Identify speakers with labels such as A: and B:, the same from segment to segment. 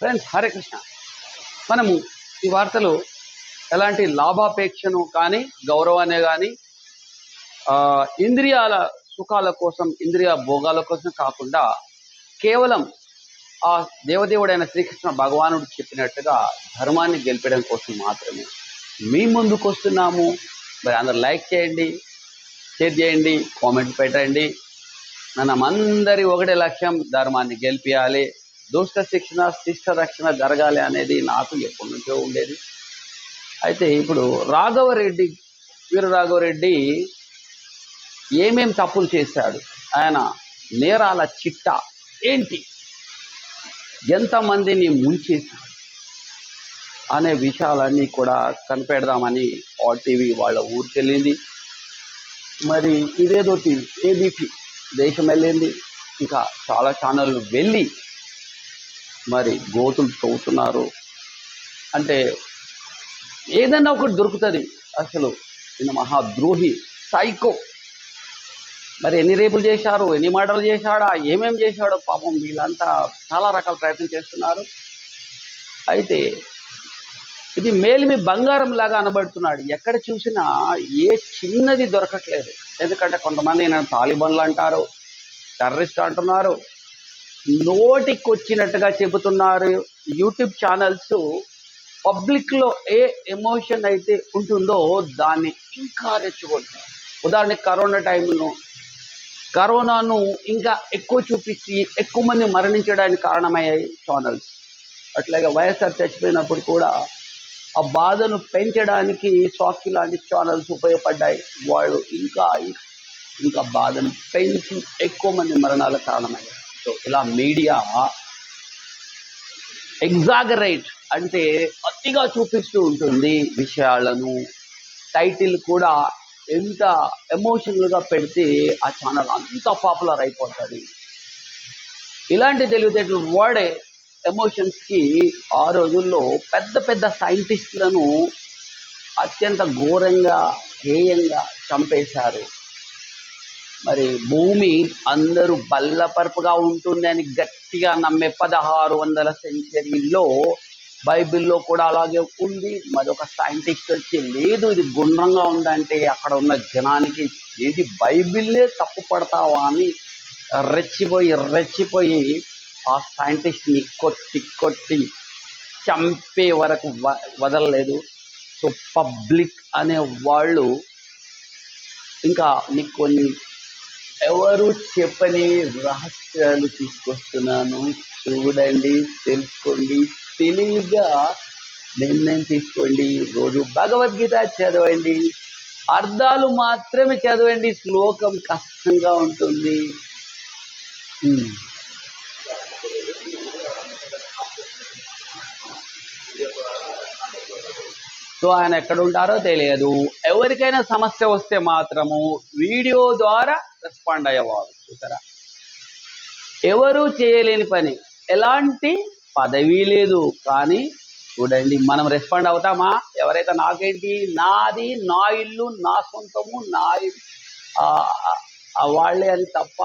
A: Friends Hare Krishna. మనము ఈ వార్తలు ఎలాంటి లాభాపేక్షను కానీ గౌరవాన్ని కానీ ఆ, ఇంద్రియాల సుఖాల కోసం ఇంద్రియ భోగాల కోసం కాకుండా కేవలం ఆ దేవదేవుడైన శ్రీకృష్ణ భగవానుడు చెప్పినట్టుగా ధర్మాన్ని గెలిపడం కోసం మాత్రమే. మీ ముందుకు వస్తున్నాము. మరి అందరు లైక్ చేయండి షేర్ చేయండి కామెంట్ పెట్టండి. మనం అందరి ఒకటే లక్ష్యం ధర్మాన్ని గెలిపియాలి. దుష్ట శిక్షణ శిష్ట రక్షణ జరగాలి అనేది నాకు ఎప్పటి నుంచో ఉండేది. అయితే ఇప్పుడు రాఘవరెడ్డి వీర రాఘవరెడ్డి ఏమేం తప్పులు చేశాడు? ఆయన నేరాల చిట్ట ఏంటి? ఎంతమందిని ముంచేశాడు? అనే విషయాలన్నీ కూడా కనిపెడదామని టీవీ వాళ్ళ ఊరికి వెళ్ళింది మరి ఇదేదో ఏబీపీ దేశం వెళ్ళింది. ఇంకా చాలా ఛానళ్ళు వెళ్ళి మరి గోతులు తవ్వుతున్నారు. అంటే ఏదైనా ఒకటి దొరుకుతుంది అసలు. ఈయన మహాద్రోహి సైకో. మరి ఎన్ని రేపులు చేశారు ఎన్ని మర్డర్లు చేశాడా ఏమేం చేశాడో పాపం వీళ్ళంతా చాలా రకాల ప్రయత్నం చేస్తున్నారు. అయితే ఇది మేలిమి బంగారం లాగా అనబడుతున్నాడు. ఎక్కడ చూసినా ఏ చిన్నది దొరకట్లేదు. ఎందుకంటే కొంతమంది నేను తాలిబన్లు అంటారు టెర్రరిస్ట్ అంటున్నారు. నోటికి వచ్చినట్టుగా చెబుతున్నారు యూట్యూబ్ ఛానల్స్. పబ్లిక్లో ఏ ఎమోషన్ అయితే ఉంటుందో దాన్ని ఇంకా రెచ్చగొడతారు. ఉదాహరణకి కరోనా టైంలో కరోనాను ఇంకా ఎక్కువ చూపించి ఎక్కువ మంది మరణించడానికి కారణమయ్యాయి ఛానల్స్. అట్లాగే వైఎస్ఆర్ చచ్చిపోయినప్పుడు కూడా ఆ బాధను పెంచడానికి సాక్షి లాంటి ఛానల్స్ ఉపయోగపడ్డాయి. వాళ్ళు ఇంకా ఇంకా బాధను పెంచి ఎక్కువ మంది మరణాలకు కారణమయ్యాయి సో ఇలా మీడియా ఎగ్జాగరేట్ అంటే అతిగా చూపిస్తూ ఉంటుంది విషయాలను. టైటిల్ కూడా ఎంత ఎమోషనల్గా పెడితే ఆ ఛానల్ అంత పాపులర్ అయిపోతుంది. ఇలాంటి తెలివితేటలు వాడే ఎమోషన్స్కి ఆ రోజుల్లో పెద్ద పెద్ద సైంటిస్టులను అత్యంత ఘోరంగా హేయంగా చంపేశారు. మరి భూమి అందరూ బల్లపరుపుగా ఉంటుంది అని గట్టిగా నమ్మే పదహారు వందల సెంచరీలో బైబిల్లో కూడా అలాగే ఉంది. మరి ఒక సైంటిస్ట్ వచ్చి లేదు ఇది గుండ్రంగా ఉందంటే అక్కడ ఉన్న జనానికి ఇది బైబిల్లే తప్పు పడతావా అని రెచ్చిపోయి రెచ్చిపోయి ఆ సైంటిస్ట్ని కొట్టి కొట్టి చంపే వరకు వ- వదలలేదు. సో పబ్లిక్ అనే వాళ్ళు ఇంకా నీకు కొన్ని ఎవరు చెప్పని రహస్యాలు తీసుకొస్తున్నాను? చూడండి తెలుసుకోండి. తెలివిగా నిర్ణయం తీసుకోండి. రోజు భగవద్గీత చదవండి. అర్థాలు మాత్రమే చదవండి. శ్లోకం కష్టంగా ఉంటుంది. సో ఆయన ఎక్కడ ఉంటారో తెలియదు. ఎవరికైనా సమస్య వస్తే మాత్రము వీడియో ద్వారా రెస్పాండ్ అయ్యేవారు చూసారా? ఎవరు చేయలేని పని. ఎలాంటి పదవి లేదు. కానీ చూడండి మనం రెస్పాండ్ అవుతామా? ఎవరైతే నాకేంటి నాది నా ఇల్లు నా సొంతము నా వాళ్ళే అని తప్ప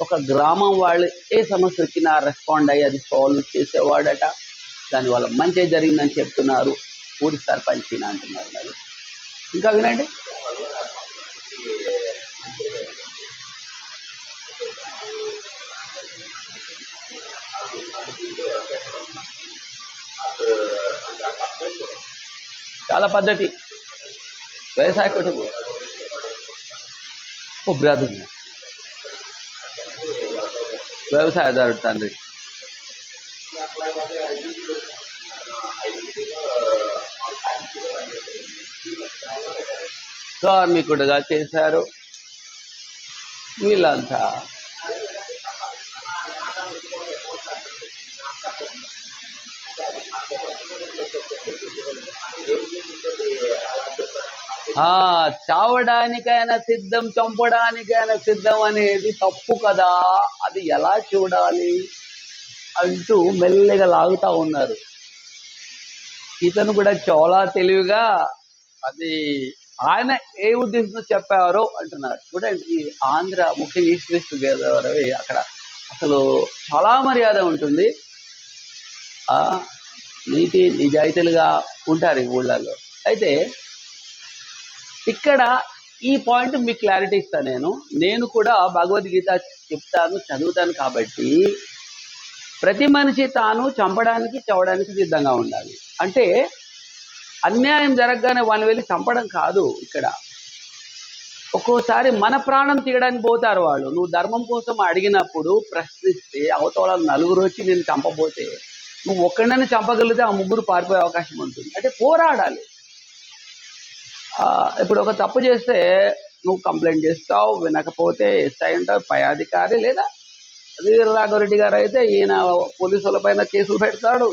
A: ఒక గ్రామం వాళ్ళు ఏ సమస్య వచ్చినా రెస్పాండ్ అయ్యి అది సాల్వ్ చేసేవాడట. దానివల్ల మంచి జరిగిందని చెప్తున్నారు. ఊరి సర్పంచ్ అంటున్నారు మరి. ఇంకా వినండి. చాలా పద్ధతి. వ్యవసాయ కుటుంబం ఓ బ్రదర్. వ్యవసాయదారుడు తండ్రి. కార్మికుడుగా చేశారు. వీళ్ళంతా చావడానికైనా సిద్ధం చంపడానికైనా సిద్ధం అనేది తప్పు కదా. అది ఎలా చూడాలి? అంటూ మెల్లగా లాగుతా ఉన్నారు. ఇతను కూడా చాలా తెలివిగా అది ఆయన ఏ ఉద్దేశంతో చెప్పారో అంటున్నారు. చూడండి ఈ ఆంధ్ర ముఖ్య ఈస్ట్ వెస్ట్ గోదావరి అక్కడ అసలు చాలా మర్యాద ఉంటుంది. ఆ, నీతి నిజాయితీలుగా ఉంటారు ఈ ఊళ్ళల్లో. అయితే ఇక్కడ ఈ పాయింట్ మీకు క్లారిటీ ఇస్తాను నేను. నేను కూడా భగవద్గీత చెప్తాను చదువుతాను కాబట్టి ప్రతి మనిషి తాను చంపడానికి చవడానికి సిద్ధంగా ఉండాలి. అంటే అన్యాయం జరగగానే వాళ్ళు వెళ్ళి చంపడం కాదు ఇక్కడ. ఒక్కోసారి మన ప్రాణం తీయడానికి పోతారు వాళ్ళు. నువ్వు ధర్మం కోసం అడిగినప్పుడు ప్రశ్నిస్తే అవతల నలుగురు వచ్చి నేను చంపబోతే నువ్వు ఒక్కడనే చంపగలిగితే ఆ ముగ్గురు పారిపోయే అవకాశం ఉంటుంది. అంటే పోరాడాలి. ఇప్పుడు ఒక తప్పు చేస్తే నువ్వు కంప్లైంట్ చేస్తావు వినకపోతే ఎస్ఐ ఉంటావు పై అధికారి లేదా వీరరాఘవరెడ్డి గారు అయితే ఈయన పోలీసుల పైన కేసులు పెడతాడు.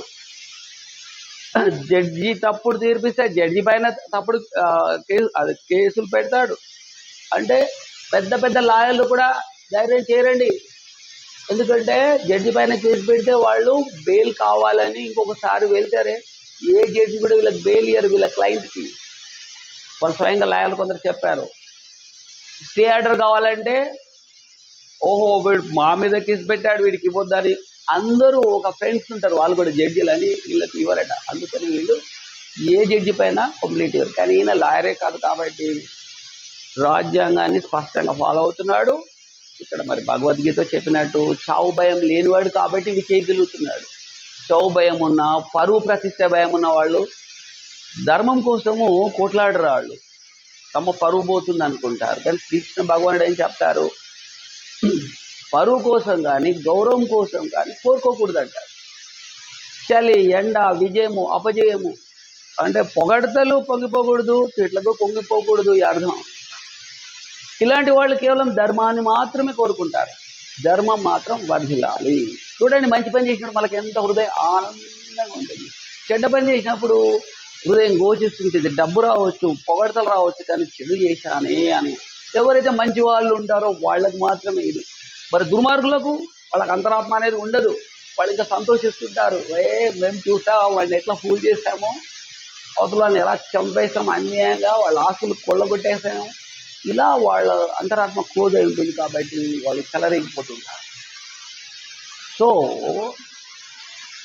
A: జడ్జి తప్పుడు తీర్పిస్తే జడ్జి పైన తప్పుడు కేసు అది కేసులు పెడతాడు. అంటే పెద్ద పెద్ద లాయర్లు కూడా ధైర్యం చేయరండి ఎందుకంటే జడ్జి పైన కేసు పెడితే వాళ్ళు బెయిల్ కావాలని ఇంకొకసారి వెళ్తారే. ఏ జడ్జి కూడా వీళ్ళకి బెయిల్ ఇయ్యరు వీళ్ళ క్లయింట్కి. వాళ్ళు స్వయంగా లాయర్లు కొందరు చెప్పారు. స్టే ఆర్డర్ కావాలంటే ఓహో వీడు మా మీద కేసు పెట్టాడు వీడికి ఇవ్వద్దని అందరూ ఒక ఫ్రెండ్స్ ఉంటారు. వాళ్ళు కూడా జడ్జిలు అని వీళ్ళకి ఇవ్వరట. అందుకని వీళ్ళు ఏ జడ్జి పైన కంప్లీట్ ఇవ్వరు కానీ ఈయన లాయరే కాదు కాబట్టి రాజ్యాంగాన్ని స్పష్టంగా ఫాలో అవుతున్నాడు. ఇక్కడ మరి భగవద్గీత చెప్పినట్టు చావు భయం లేనివాడు కాబట్టి ఇది చేయగలుగుతున్నాడు. చావు భయం ఉన్న పరువు ప్రతిష్ట భయం ఉన్న వాళ్ళు ధర్మం కోసము కోట్లాడరు వాళ్ళు తమ పరువు పోతుంది అనుకుంటారు. కానీ శ్రీకృష్ణ భగవానుడు ఏం చెప్తారు? పరువు కోసం కానీ గౌరవం కోసం కానీ కోరుకోకూడదు అంటారు చలి ఎండ విజయము అపజయము అంటే పొగడతలు పొంగిపోకూడదు తిట్లకు పొంగిపోకూడదు ఈ అర్థం. ఇలాంటి వాళ్ళు కేవలం ధర్మాన్ని మాత్రమే కోరుకుంటారు. ధర్మం మాత్రం వర్ధిల్లాలి చూడండి మంచి పని చేసినప్పుడు మనకి ఎంత హృదయం ఆనందంగా ఉంటుంది. చెడ్డ పని చేసినప్పుడు హృదయం గోచిస్తుంటుంది. డబ్బు రావచ్చు పొగడతలు రావచ్చు కానీ చెడు చేశానే అని. ఎవరైతే మంచి వాళ్ళు ఉంటారో వాళ్ళకి మాత్రమే ఇది. మరి దుర్మార్గులకు వాళ్ళకి అంతరాత్మ అనేది ఉండదు. వాళ్ళు ఇంకా సంతోషిస్తుంటారు. ఏ మేము చూసా వాళ్ళని ఎట్లా ఫూల్ చేస్తామో. అవతల ఎలా చంపేస్తాం అన్యాయంగా వాళ్ళ ఆస్తులు కొల్లగొట్టేసాము ఇలా వాళ్ళ అంతరాత్మ క్లోజ్ అయి ఉంటుంది కాబట్టి వాళ్ళు చెలరేగిపోతుంటారు. సో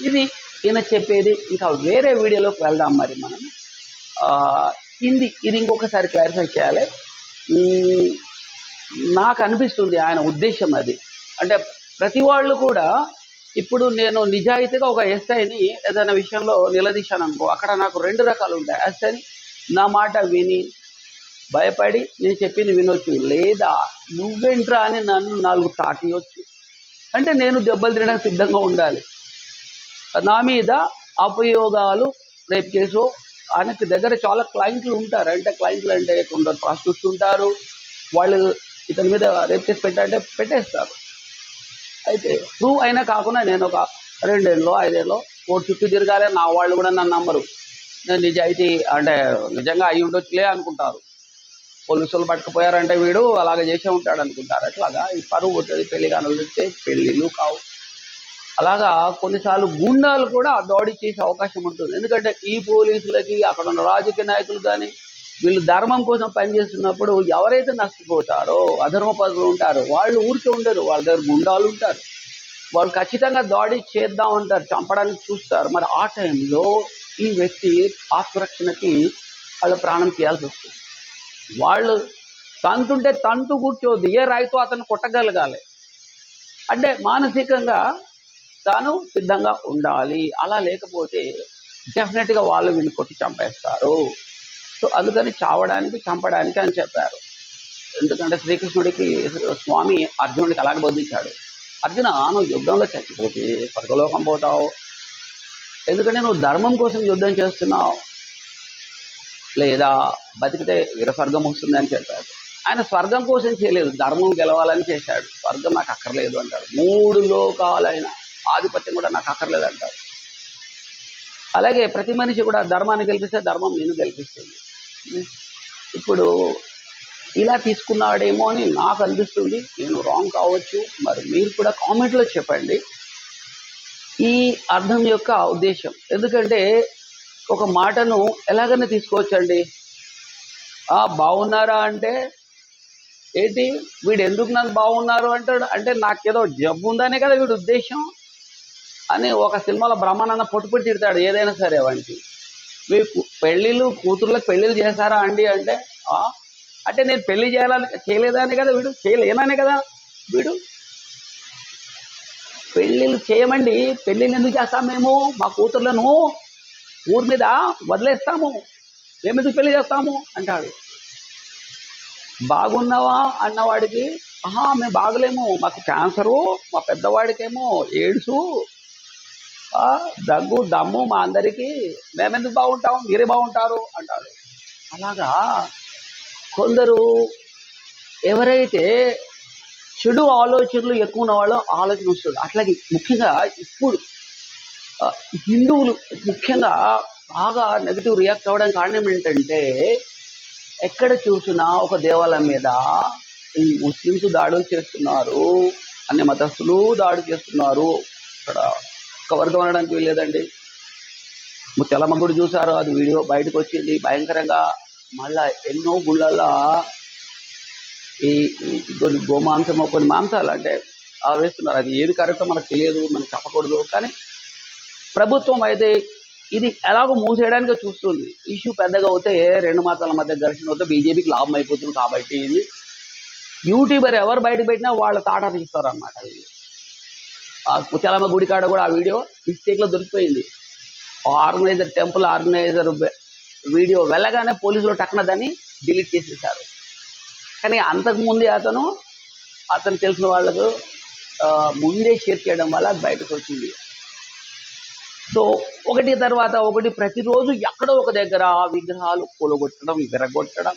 A: ఇది ఈయన చెప్పేది. ఇంకా వేరే వీడియోలోకి వెళ్దాం మరి మనం. ఇది ఇది ఇంకొకసారి క్లారిఫై చేయాలి. నాకు అనిపిస్తుంది ఆయన ఉద్దేశం అది. అంటే ప్రతి వాళ్ళు కూడా ఇప్పుడు నేను నిజాయితీగా ఒక ఎస్ఐని ఏదైనా విషయంలో నిలదీశాను అనుకో అక్కడ నాకు రెండు రకాలు ఉంటాయి. ఎస్ఐని నా మాట విని భయపడి నేను చెప్పింది వినొచ్చు. లేదా నువ్వేంట్రా అని నన్ను నాలుగు తాకియొచ్చు అంటే నేను దెబ్బలు తినడానికి సిద్ధంగా ఉండాలి. నా మీద అపయోగాలు రేపు కేసు ఆయనకి దగ్గర చాలా క్లయింట్లు ఉంటారు. అంటే క్లయింట్లు అంటే కొందరు ప్రాస్టిట్యూట్స్ ఉంటారు. వాళ్ళు ఇతని మీద రేప్ కేసు పెట్టాలంటే పెట్టేస్తారు. అయితే ప్రూవ్ అయినా కాకుండా నేను ఒక రెండేళ్ళలో ఐదేళ్ళలో కోర్టు చుట్టూ తిరగాలి. నా వాళ్ళు కూడా నన్ను నమ్మరు. నేను నిజాయితీ అంటే నిజంగా అయి ఉండొచ్చులే అనుకుంటారు. పోలీసులు పట్టుకుపోయారంటే వీడు అలాగ చేసే ఉంటాడు అనుకుంటారు. అట్లాగా ఈ పరువు పోతుంది పెళ్ళి కానులు పెళ్ళిళ్ళు కావు. అలాగా కొన్నిసార్లు గుండాలు కూడా దాడి చేసే అవకాశం ఉంటుంది. ఎందుకంటే ఈ పోలీసులకి అక్కడ ఉన్న రాజకీయ నాయకులు కానీ వీళ్ళు ధర్మం కోసం పనిచేస్తున్నప్పుడు ఎవరైతే నష్టపోతారో అధర్మ పదులు ఉంటారో వాళ్ళు ఊరికే ఉండరు వాళ్ళ దగ్గర గుండాలు ఉంటారు. వాళ్ళు ఖచ్చితంగా దాడి చేద్దాం అంటారు చంపడానికి చూస్తారు. మరి ఆ టైంలో ఈ వ్యక్తి ఆత్మరక్షణకి వాళ్ళ ప్రాణం చేయాల్సి వస్తుంది. వాళ్ళు తంతుంటే తంతు కూర్చోదు. ఏ రాయితో అతను కొట్టగలగాలి? అంటే మానసికంగా తాను సిద్ధంగా ఉండాలి. అలా లేకపోతే డెఫినెట్గా వాళ్ళు వీళ్ళు కొట్టి చంపేస్తారు. సో అందుకని చావడానికి చంపడానికి అని చెప్పారు. ఎందుకంటే శ్రీకృష్ణుడికి స్వామి అర్జునుడికి అలాగే బోధించాడు. అర్జున నువ్వు యుద్ధంలో చచ్చిపోతే పరకలోకం పోతావు. ఎందుకంటే నువ్వు ధర్మం కోసం యుద్ధం చేస్తున్నావు. లేదా బతికితే విరస్వర్గం వస్తుంది అని చెప్పాడు. ఆయన స్వర్గం కోసం చేయలేదు ధర్మం గెలవాలని చేశాడు. స్వర్గం నాకు అక్కర్లేదు అంటాడు. మూడు లోకాలైన ఆధిపత్యం కూడా నాకు అక్కర్లేదు అంటాడు. అలాగే ప్రతి మనిషి కూడా ధర్మాన్ని గెలిపిస్తే ధర్మం నేను గెలిపిస్తుంది. ఇప్పుడు ఇలా తీసుకున్నాడేమో అని నాకు అనిపిస్తుంది నేను రాంగ్ కావచ్చు మరి మీరు కూడా కామెంట్లో చెప్పండి. ఈ అర్థం యొక్క ఉద్దేశం. ఎందుకంటే ఒక మాటను ఎలాగైనా తీసుకోవచ్చండి. ఆ బాగున్నారా అంటే? ఏంటి? వీడు ఎందుకు నన్ను బాగున్నారు అంటాడు? అంటే నాకేదో జబ్బు ఉందనే కదా వీడి ఉద్దేశం? అని ఒక సినిమాలో బ్రహ్మానంద పొట్టు పొట్టి తిడతాడు ఏదైనా సరే వాడికి మీకు పెళ్ళిళ్ళు కూతుర్లకు పెళ్ళిళ్ళు చేశారా అండి అంటే అంటే నేను పెళ్ళి చేయాలని చేయలేదని కదా వీడు? చేయలేననే కదా వీడు? పెళ్ళిళ్ళు చేయమండి. పెళ్ళిళ్ళు ఎందుకు చేస్తాం మేము? మా కూతుర్లను ఊరి మీద వదిలేస్తాము. మేము ఎందుకు పెళ్ళి చేస్తాము? అంటాడు. బాగున్నావా అన్నవాడికి? ఆహా మేము బాగలేము. మాకు క్యాన్సరు మా పెద్దవాడికేమో ఎయిడ్సు ఆ, దగ్గు దమ్ము మా అందరికీ. మేమెందుకు బాగుంటాం? మీరే బాగుంటారు అంటాడు. అలాగా కొందరు ఎవరైతే చెడు ఆలోచనలు ఎక్కువ ఉన్న వాళ్ళు ఆలోచన వస్తుంది. అట్లాగే ముఖ్యంగా ఇప్పుడు హిందువులు ముఖ్యంగా బాగా నెగిటివ్ రియాక్ట్ అవ్వడానికి కారణం ఏంటంటే ఎక్కడ చూసినా ఒక దేవాలయం మీద ఈ ముస్లింస్ దాడులు చేస్తున్నారు అన్ని మతస్థులు దాడి చేస్తున్నారు. ఇక్కడ ఒక వర్గం అనడానికి వీల్లేదండి. ముత్యాలమ్మ గుడి చూసారు అది వీడియో బయటకు వచ్చింది. భయంకరంగా మళ్ళా ఎన్నో గుళ్ళల్లో ఈ కొన్ని గోమాంసము కొన్ని మాంసాలు అంటే ఆ వేస్తున్నారు అది ఏది కరెక్టో మనకు తెలియదు మనకు చెప్పకూడదు. కానీ ప్రభుత్వం అయితే ఇది ఎలాగో మూసేయడానికి చూస్తుంది. ఇష్యూ పెద్దగా అవుతే రెండు మతాల మధ్య ఘర్షణ అవుతే బీజేపీకి లాభం అయిపోతుంది కాబట్టి ఇది. యూట్యూబర్ ఎవరు బయటకు పెట్టినా వాళ్ళ తాట తీస్తారు అన్నమాట ఇది ఆ కుచాలమ్మ గుడి కాడ కూడా ఆ వీడియో మిస్టేక్లో దొరికిపోయింది. ఆర్గనైజర్ టెంపుల్ ఆర్గనైజర్ వీడియో వెళ్ళగానే పోలీసులు టక్కున దాన్ని డిలీట్ చేసేసారు. కానీ అంతకుముందే అతను అతను తెలిసిన వాళ్ళకు ముందే షేర్ చేయడం వల్ల అది బయటకు వచ్చింది. సో ఒకటి తర్వాత ఒకటి ప్రతిరోజు ఎక్కడో ఒక దగ్గర విగ్రహాలు కూలగొట్టడం విరగొట్టడం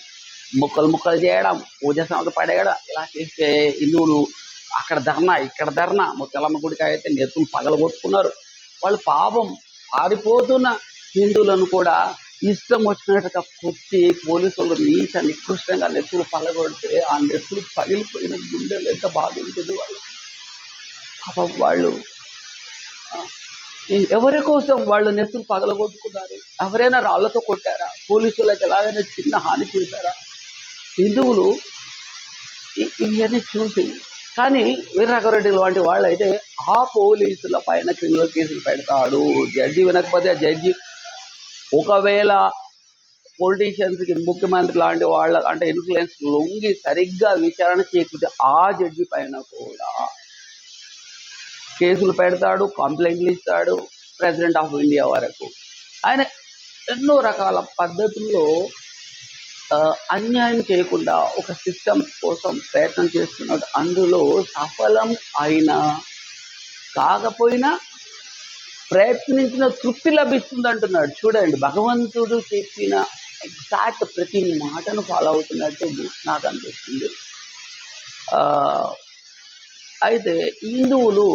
A: ముక్కలు ముక్కలు చేయడం పూజ సమస్య పడేయడం ఇలా చేస్తే హిందువులు అక్కడ ధర్నా ఇక్కడ ధర్నా ముత్తలమ్మ గుడికి అయితే నెత్తులు పగలగొట్టుకున్నారు. వాళ్ళు పాపం పారిపోతున్న హిందువులను కూడా ఇష్టం వచ్చినట్టుగా కొట్టి పోలీసులు నీచ నికృష్టంగా నెత్తులు పగలగొడితే ఆ నెత్తులు పగిలిపోయిన గుండెలు ఎంత బాధ ఉంటుంది వాళ్ళు పాపం వాళ్ళు ఎవరి కోసం వాళ్ళ నెత్తులు పగలగొట్టుకున్నారు? ఎవరైనా రాళ్ళతో కొట్టారా? పోలీసులకు ఎలాగైనా చిన్న హాని చేశారా? హిందువులు ఇవన్నీ చూసి కానీ వీరరాఘవరెడ్డి లాంటి వాళ్ళు అయితే ఆ పోలీసుల పైన క్రిమినల్ కేసులు పెడతాడు. జడ్జి వినకపోతే ఆ జడ్జి ఒకవేళ పొలిటీషియన్స్కి ముఖ్యమంత్రి లాంటి వాళ్ళ అంటే ఇన్ఫ్లుయెన్స్ లొంగి సరిగ్గా విచారణ చేయకపోతే ఆ జడ్జి పైన కూడా కేసులు పెడతాడు కంప్లైంట్లు ఇస్తాడు ప్రెసిడెంట్ ఆఫ్ ఇండియా వరకు. ఆయన ఎన్నో రకాల పద్ధతుల్లో అన్యాయం చేయకుండా ఒక సిస్టమ్ కోసం ప్రయత్నం చేస్తున్నాడు. అందులో సఫలం అయినా కాకపోయినా ప్రయత్నించిన తృప్తి లభిస్తుంది అంటున్నాడు చూడండి భగవంతుడు చెప్పిన ఎగ్జాక్ట్ ప్రతి మాటను ఫాలో అవుతున్నట్టు నాకు అనిపిస్తుంది. అయితే హిందువులు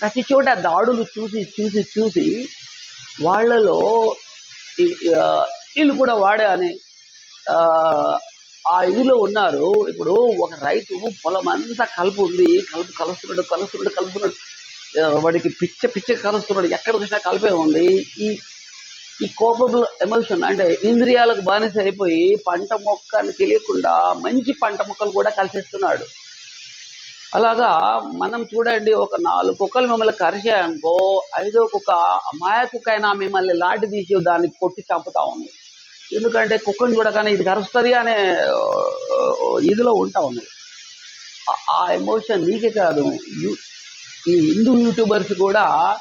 A: ప్రతి చోట దాడులు చూసి చూసి చూసి వాళ్ళలో వీళ్ళు కూడా వాడే అని ఆ, ఆ ఇదిలో ఉన్నారు. ఇప్పుడు ఒక రైతు పొలం అంతా కలుపు ఉంది. కలుపు కలుస్తున్నాడు కలుస్తున్నాడు కలుస్తున్నాడు. వాడికి పిచ్చ పిచ్చ కలుస్తున్నాడు. ఎక్కడ చూసినా కలిపే ఉంది. ఈ ఈ కోపబుల్ ఎమోషన్ అంటే ఇంద్రియాలకు బానిస అయిపోయి పంట మొక్క అని తెలియకుండా మంచి పంట మొక్కలు కూడా కలిసిస్తున్నాడు. అలాగా మనం చూడండి ఒక నాలుగు కుక్కలు మిమ్మల్ని కరిచాయనుకో ఐదో కుక్క మాయా కుక్క అయినా మిమ్మల్ని లాటి తీసి దాన్ని కొట్టి చంపుతా ఉంది. ఎందుకంటే కుక్కని చూడగానే ఇది కరుస్తుంది అనే ఇదిలో ఉంటా ఉంది. ఆ- ఎమోషన్ నీకే కాదు. యు- ఈ హిందూ యూట్యూబర్స్ కూడా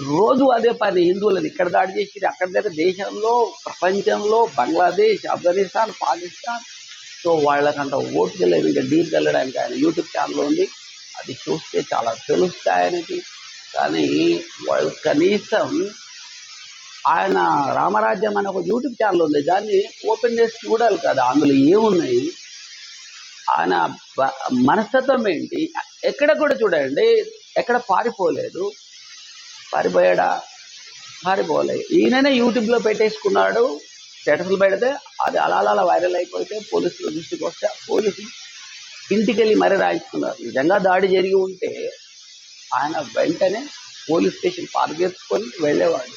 A: రోజు అదే పని హిందువులను ఇక్కడ దాడి చేసి అక్కడ దగ్గర దేశంలో ప్రపంచంలో బంగ్లాదేశ్ ఆఫ్ఘనిస్తాన్ పాకిస్తాన్ సో వాళ్ళకంట ఓపిక లేదు ఇంకా డీప్ వెళ్ళడానికి ఆయన యూట్యూబ్ ఛానల్ ఉంది. అది చూస్తే చాలా తెలుస్తాయి ఆయనకి. కానీ వాళ్ళు కనీసం ఆయన రామరాజ్యం అనే ఒక యూట్యూబ్ ఛానల్ ఉంది. దాన్ని ఓపెన్ చేసి చూడాలి కదా. అందులో ఏమున్నాయి? ఆయన మనస్తత్వం ఏంటి? ఎక్కడ కూడా చూడండి. ఎక్కడ పారిపోలేదు. పారిపోయాడా? పారిపోలే. ఈయననే యూట్యూబ్లో పెట్టేసుకున్నాడు. స్టేటస్లు పెడితే అది అలా అలా వైరల్ అయిపోతే పోలీసుల దృష్టికి వస్తే పోలీసులు ఇంటికి వెళ్ళి మరీ రాయించుకున్నారు నిజంగా దాడి జరిగి ఉంటే ఆయన వెంటనే పోలీస్ స్టేషన్ పార్గేసుకొని వెళ్ళేవాడు.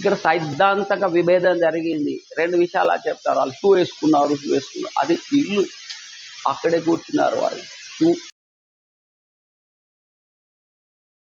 A: ఇక్కడ సైద్ధాంతక విభేదం జరిగింది. రెండు విషయాలు చెప్తారు. వాళ్ళు షూ వేసుకున్నారు షూ వేసుకున్నారు. అది ఇల్లు అక్కడే కూర్చున్నారు వాళ్ళు. షూ